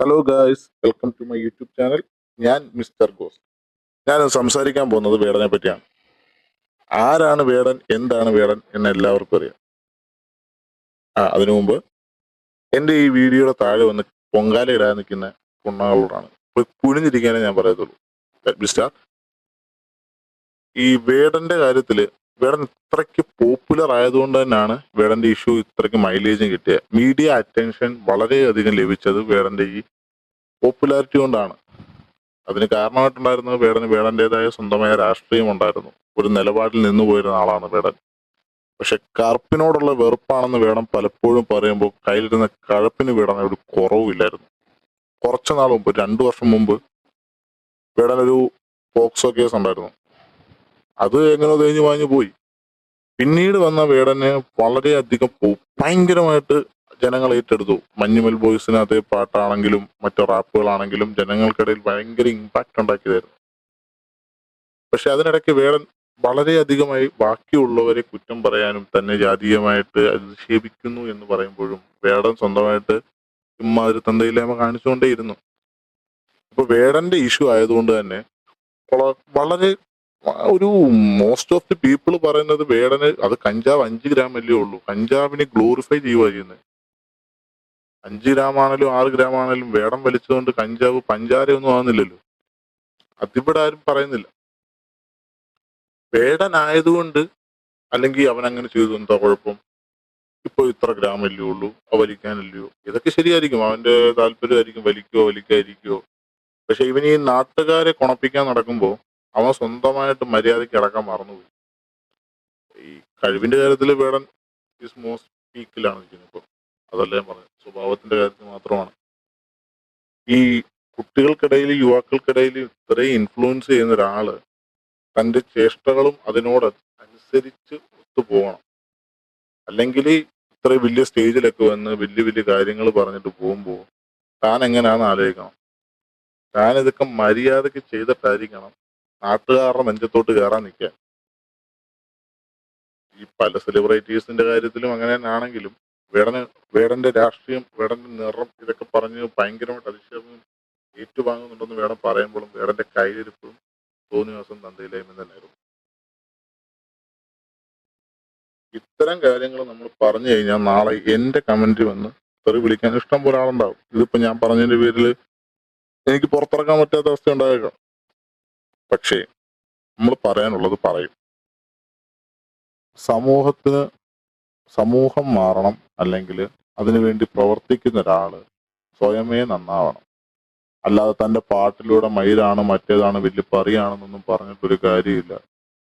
Hello guys welcome to my YouTube channel ഞാൻ mister ഗോസ്. ഞാൻ സംസാരിക്കാൻ പോകുന്നത് വേടനെ പറ്റിയാണ്. ആരാണ് വേടൻ? എന്താണ് വേടൻ? എന്ന് എല്ലാവർക്കും അറിയാം. ആ അതിനു മുമ്പ് എന്റെ ഈ വീഡിയോയുടെ താഴെ വന്ന് പൊങ്കാല ഇടാൻ നിൽക്കുന്ന കുണ്ണകളോടാണ്. കുഴിഞ്ഞിരിക്കാനേ ഞാൻ പറയത്തുള്ളൂ. മിസ്റ്റർ. ഈ വേടന്റെ കാര്യത്തിൽ വേടൻ ഇത്രയ്ക്ക് പോപ്പുലർ ആയതുകൊണ്ട് തന്നെയാണ് വേടന്റെ ഇഷ്യൂ ഇത്രയ്ക്ക് മൈലേജും കിട്ടിയത് മീഡിയ അറ്റൻഷൻ വളരെയധികം ലഭിച്ചത് വേടന്റെ ഈ പോപ്പുലാരിറ്റി കൊണ്ടാണ്. അതിന് കാരണമായിട്ടുണ്ടായിരുന്നത് വേടന് വേടന്റേതായ സ്വന്തമായ രാഷ്ട്രീയം ഉണ്ടായിരുന്നു. ഒരു നിലപാടിൽ നിന്നു പോയിരുന്ന ആളാണ് വേടൻ. പക്ഷെ കറുപ്പിനോടുള്ള വെറുപ്പാണെന്ന് വേണം പലപ്പോഴും പറയുമ്പോൾ കയ്യിലിരുന്ന കഴപ്പിന് വേടൻ ഒരു കുറവുമില്ലായിരുന്നു. കുറച്ചു നാൾ മുമ്പ് രണ്ടു വർഷം മുമ്പ് വേടനൊരു പോക്സോ കേസ് ഉണ്ടായിരുന്നു അത് എങ്ങനെ തേഞ്ഞു വാഞ്ഞു പോയി? പിന്നീട് വന്ന വേടനെ വളരെയധികം ഭയങ്കരമായിട്ട് ജനങ്ങൾ ഏറ്റെടുത്തു. മഞ്ഞുമൽ ബോയ്സിനകത്തെ പാട്ടാണെങ്കിലും മറ്റു റാപ്പുകളാണെങ്കിലും ജനങ്ങൾക്കിടയിൽ ഭയങ്കര ഇമ്പാക്റ്റ് ഉണ്ടാക്കിയതായിരുന്നു. പക്ഷെ അതിനിടയ്ക്ക് വേടൻ വളരെയധികമായി ബാക്കിയുള്ളവരെ കുറ്റം പറയാനും തന്നെ ജാതീയമായിട്ട് അധിക്ഷേപിക്കുന്നു എന്ന് പറയുമ്പോഴും വേടൻ സ്വന്തമായിട്ട് ഇമ്മാതിരി തന്തയില്ലായ്മ കാണിച്ചുകൊണ്ടേയിരുന്നു. ഇപ്പൊ വേടന്റെ ഇഷ്യൂ ആയതുകൊണ്ട് തന്നെ വളരെ ഒരു മോസ്റ്റ് ഓഫ് ദി പീപ്പിൾ പറയുന്നത് വേടന് അത് കഞ്ചാവ് അഞ്ച് ഗ്രാം അല്ലേ ഉള്ളൂ. കഞ്ചാവിനെ ഗ്ലോറിഫൈ ചെയ്യുക ചെയ്യുന്നത് അഞ്ച് ഗ്രാം ആണെങ്കിലും ആറ് ഗ്രാം ആണെങ്കിലും വേടം വലിച്ചതുകൊണ്ട് കഞ്ചാവ് പഞ്ചാരയൊന്നും ആകുന്നില്ലല്ലോ അതിവിടെ ആരും പറയുന്നില്ല. വേടനായതുകൊണ്ട് അല്ലെങ്കിൽ അവൻ അങ്ങനെ ചെയ്തു എന്താ കുഴപ്പം? ഇപ്പൊ ഇത്ര ഗ്രാം അല്ലേ ഉള്ളൂ. അവ വലിക്കാനല്ലയോ? ഇതൊക്കെ ശരിയായിരിക്കും. അവന്റെ താല്പര്യമായിരിക്കും. വലിക്കോ വലിക്കാതിരിക്കോ. പക്ഷെ ഇവൻ ഈ നാട്ടുകാരെ കുണപ്പിക്കാൻ നടക്കുമ്പോൾ അവൻ സ്വന്തമായിട്ട് മര്യാദയ്ക്ക് അടക്കാൻ മറന്നുപോയി. ഈ കഴിവിന്റെ കാര്യത്തിൽ വേടൻ ഈസ് മോസ്റ്റ് പീക്കിലാണ് നിൽക്കുന്നത് ഇപ്പോൾ അതല്ലേ പറഞ്ഞു സ്വഭാവത്തിന്റെ കാര്യത്തിൽ മാത്രമാണ്. ഈ കുട്ടികൾക്കിടയിൽ യുവാക്കൾക്കിടയിൽ ഇത്രയും ഇൻഫ്ലുവൻസ് ചെയ്യുന്ന ഒരാൾ തന്റെ ചേഷ്ടകളും അതിനോട് അനുസരിച്ച് ഒത്തുപോകണം അല്ലെങ്കിൽ ഇത്ര വലിയ സ്റ്റേജിലൊക്കെ വന്ന് വലിയ വലിയ കാര്യങ്ങൾ പറഞ്ഞിട്ട് പോകുമ്പോൾ താൻ എങ്ങനെയാണെന്ന് ആലോചിക്കണം. താൻ ഇതൊക്കെ മര്യാദയ്ക്ക് ചെയ്തിട്ടായിരിക്കണം നാട്ടുകാരുടെ നെഞ്ചത്തോട്ട് കയറാൻ നിൽക്കുക. ഈ പല സെലിബ്രിറ്റീസിന്റെ കാര്യത്തിലും അങ്ങനെ തന്നെയാണെങ്കിലും വേടന് വേടന്റെ രാഷ്ട്രീയം വേടന്റെ നിറം ഇതൊക്കെ പറഞ്ഞ് ഭയങ്കരമായിട്ട് അധിക്ഷേപം ഏറ്റുവാങ്ങുന്നുണ്ടെന്ന് വേടം പറയുമ്പോഴും വേടന്റെ കയ്യിരിപ്പും തോന്നിവാസം തന്തയിലായ്മ തന്നെയായിരുന്നു. ഇത്തരം കാര്യങ്ങൾ നമ്മൾ പറഞ്ഞു കഴിഞ്ഞാൽ നാളെ എന്റെ കമന്റ് വന്ന് തെറി വിളിക്കാൻ ഇഷ്ടം പോലെ ആളുണ്ടാവും. ഇതിപ്പോ ഞാൻ പറഞ്ഞതിന്റെ പേരിൽ എനിക്ക് പുറത്തിറക്കാൻ പറ്റാത്ത അവസ്ഥ ഉണ്ടായേക്കാം. പക്ഷേ നമ്മൾ പറയാനുള്ളത് പറയും. സമൂഹത്തിന് സമൂഹം മാറണം അല്ലെങ്കിൽ അതിനുവേണ്ടി പ്രവർത്തിക്കുന്ന ഒരാൾ സ്വയമേ നന്നാവണം. അല്ലാതെ തന്റെ പാട്ടിലൂടെ മയിലാണ് മറ്റേതാണ് വലിയ പറിയാണെന്നൊന്നും പറഞ്ഞിട്ടൊരു കാര്യമില്ല.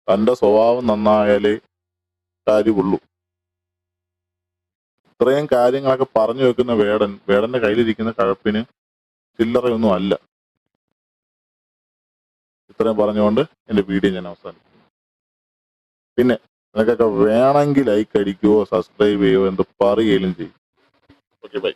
തന്റെ സ്വഭാവം നന്നായാലേ കാര്യമുള്ളൂ. ഇത്രയും കാര്യങ്ങളൊക്കെ പറഞ്ഞു വെക്കുന്ന വേടൻ വേടന്റെ കയ്യിലിരിക്കുന്ന കഴപ്പിന് ചില്ലറയൊന്നും അല്ല. ഇത്രയും പറഞ്ഞുകൊണ്ട് എന്റെ വീഡിയോ ഞാൻ അവസാനിപ്പിക്കുന്നു. പിന്നെ നിനക്കൊക്കെ വേണമെങ്കിൽ ലൈക്ക് അടിക്കുകയോ സബ്സ്ക്രൈബ് ചെയ്യുകയോ എന്ത് പറയുകയും ചെയ്യും. Okay bye